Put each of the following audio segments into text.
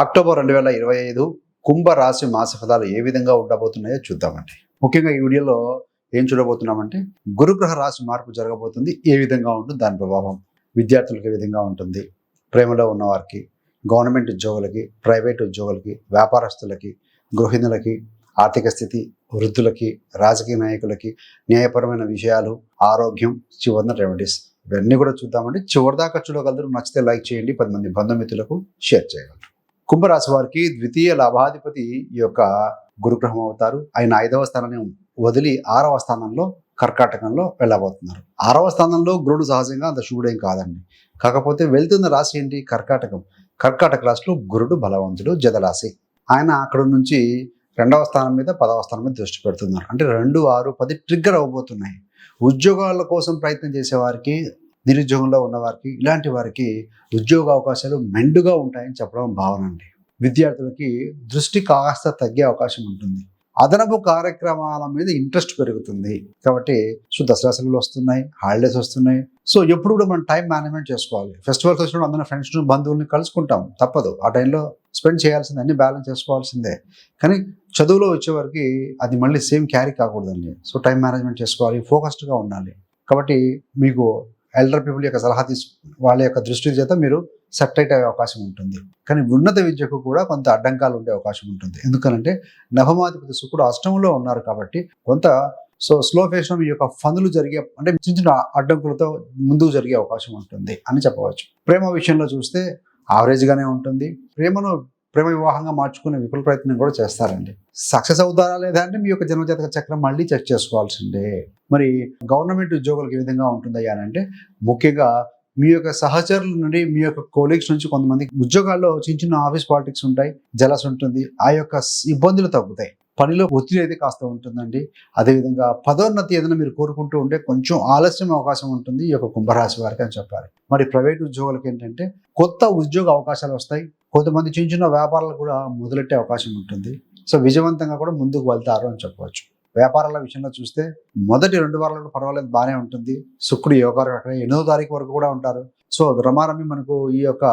October రెండు వేల ఇరవై ఐదు కుంభ రాశి మాస ఫలాలు ఏ విధంగా ఉండబోతున్నాయో చూద్దామండి. ముఖ్యంగా ఈ వీడియోలో ఏం చూడబోతున్నామంటే గురుగ్రహ రాశి మార్పు జరగబోతుంది ఏ విధంగా ఉంటుంది దాని ప్రభావం విద్యార్థులకు ఏ విధంగా ఉంటుంది ప్రేమలో ఉన్నవారికి గవర్నమెంట్ ఉద్యోగులకి ప్రైవేట్ ఉద్యోగులకి వ్యాపారస్తులకి గృహిణులకి ఆర్థిక స్థితి వృద్ధులకి రాజకీయ నాయకులకి న్యాయపరమైన విషయాలు ఆరోగ్యం చివరిన రెమెడీస్ ఇవన్నీ కూడా చూద్దామండి. చివరిదాకా చూడగలరు నచ్చితే లైక్ చేయండి పది మంది బంధుమిత్రులకు షేర్ చేయగలరు. కుంభరాశి వారికి ద్వితీయ లాభాధిపతి ఈ యొక్క గురుగ్రహం అవుతారు. ఆయన ఐదవ స్థానాన్ని వదిలి ఆరవ స్థానంలో కర్కాటకంలో వెళ్ళబోతున్నారు. ఆరవ స్థానంలో గురుడు సహజంగా అంత శుభుడేం కాదండి. కాకపోతే వెళ్తున్న రాశి ఏంటి? కర్కాటకం. కర్కాటక రాశిలో గురుడు బలవంతుడు జదరాశి ఆయన అక్కడ నుంచి రెండవ స్థానం మీద పదవ స్థానం మీద దృష్టి పెడుతున్నారు. అంటే రెండు ఆరు పది ట్రిగ్గర్ అవ్వబోతున్నాయి. ఉద్యోగాల కోసం ప్రయత్నం చేసేవారికి నిరుద్యోగంలో ఉన్నవారికి ఇలాంటి వారికి ఉద్యోగ అవకాశాలు మెండుగా ఉంటాయని చెప్పడం భావన అండి. విద్యార్థులకి దృష్టి కాస్త తగ్గే అవకాశం ఉంటుంది. అదనపు కార్యక్రమాల మీద ఇంట్రెస్ట్ పెరుగుతుంది. కాబట్టి సో దసరా సెలవులు వస్తున్నాయి హాలిడేస్ వస్తున్నాయి. సో ఎప్పుడు కూడా మనం టైం మేనేజ్మెంట్ చేసుకోవాలి. ఫెస్టివల్స్ వచ్చినప్పుడు అందరం ఫ్రెండ్స్ బంధువుల్ని కలుసుకుంటాం. తప్పదు. ఆ టైంలో స్పెండ్ చేయాల్సిందే అన్ని బ్యాలెన్స్ చేసుకోవాల్సిందే. కానీ చదువులో వచ్చేవారికి అది మళ్ళీ సేమ్ క్యారీ కాకూడదండి. సో టైం మేనేజ్మెంట్ చేసుకోవాలి ఫోకస్డ్గా ఉండాలి. కాబట్టి మీకు ఎల్డర్ పీపుల్ యొక్క సలహా తీసు వాళ్ళ యొక్క దృష్టి చేత మీరు సెటరేట్ అయ్యే అవకాశం ఉంటుంది. కానీ ఉన్నత విద్యకు కూడా కొంత అడ్డంకాలు ఉండే అవకాశం ఉంటుంది. ఎందుకనంటే నవమాధిపతి శుకుడు అష్టంలో ఉన్నారు కాబట్టి కొంత సో స్లో ఫేషన్ ఈ యొక్క ఫనులు జరిగే అంటే చిన్న చిన్న అడ్డంకులతో ముందుకు జరిగే అవకాశం ఉంటుంది అని చెప్పవచ్చు. ప్రేమ విషయంలో చూస్తే యావరేజ్గానే ఉంటుంది. ప్రేమను ప్రేమ వివాహంగా మార్చుకునే విఫల ప్రయత్నం కూడా చేస్తారండి. సక్సెస్ అవుతారా లేదా అంటే మీ యొక్క జన్మజాతక చక్రం మళ్ళీ చెక్ చేసుకోవాల్సిందే. మరి గవర్నమెంట్ ఉద్యోగులకు ఏ విధంగా ఉంటుందయ్యా అని అంటే ముఖ్యంగా మీ యొక్క సహచరుల నుండి మీ యొక్క కోలీగ్స్ నుంచి కొంతమంది ఉద్యోగాల్లో చిన్న చిన్న ఆఫీస్ పాలిటిక్స్ ఉంటాయి జలస్ ఉంటుంది ఆ యొక్క ఇబ్బందులు తగ్గుతాయి. పనిలో ఒత్తిడి అయితే కాస్త ఉంటుందండి. అదేవిధంగా పదోన్నతి ఏదైనా మీరు కోరుకుంటూ ఉంటే కొంచెం ఆలస్యం అవకాశం ఉంటుంది ఈ యొక్క కుంభరాశి వారికి అని చెప్పాలి. మరి ప్రైవేట్ ఉద్యోగులకు ఏంటంటే కొత్త ఉద్యోగ అవకాశాలు వస్తాయి. కొంతమంది చిన్న చిన్న వ్యాపారాలు కూడా మొదలెట్టే అవకాశం ఉంటుంది. సో విజయవంతంగా కూడా ముందుకు వెళ్తారు అని చెప్పవచ్చు. వ్యాపారాల విషయంలో చూస్తే మొదటి రెండు వారాలు పర్వాలేదు బాగానే ఉంటుంది. శుక్రుడు యోగారు అక్కడ ఎనిమిదో తారీఖు వరకు కూడా ఉంటారు. సో రమారమి మనకు ఈ యొక్క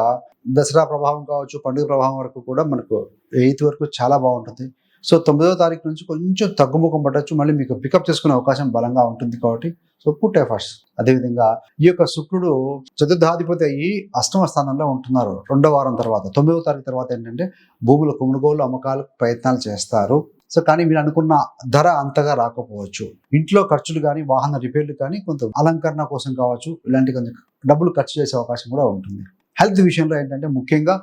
దసరా ప్రభావం కావచ్చు పండుగ ప్రభావం వరకు కూడా మనకు ఎయిత్ వరకు చాలా బాగుంటుంది. సో తొమ్మిదో తారీఖు నుంచి కొంచెం తగ్గుముఖం పట్టచ్చు మళ్ళీ మీకు పికప్ చేసుకునే అవకాశం బలంగా ఉంటుంది కాబట్టి సో పుట్ ఎఫర్ట్స్ అదేవిధంగా ఈ యొక్క శుక్రుడు చతుర్థాధిపతి అయ్యి అష్టమ స్థానంలో ఉంటున్నారు. రెండో వారం తర్వాత తొమ్మిదవ తారీఖు తర్వాత ఏంటంటే భూముల కొనుగోలు అమ్మకాలు ప్రయత్నాలు చేస్తారు. సో కానీ మీరు అనుకున్న ధర అంతగా రాకపోవచ్చు. ఇంట్లో ఖర్చులు కానీ వాహన రిపేర్లు కానీ కొంత అలంకరణ కోసం కావచ్చు ఇలాంటి కొంచెం డబ్బులు ఖర్చు చేసే అవకాశం కూడా ఉంటుంది. హెల్త్ విషయంలో ఏంటంటే ముఖ్యంగా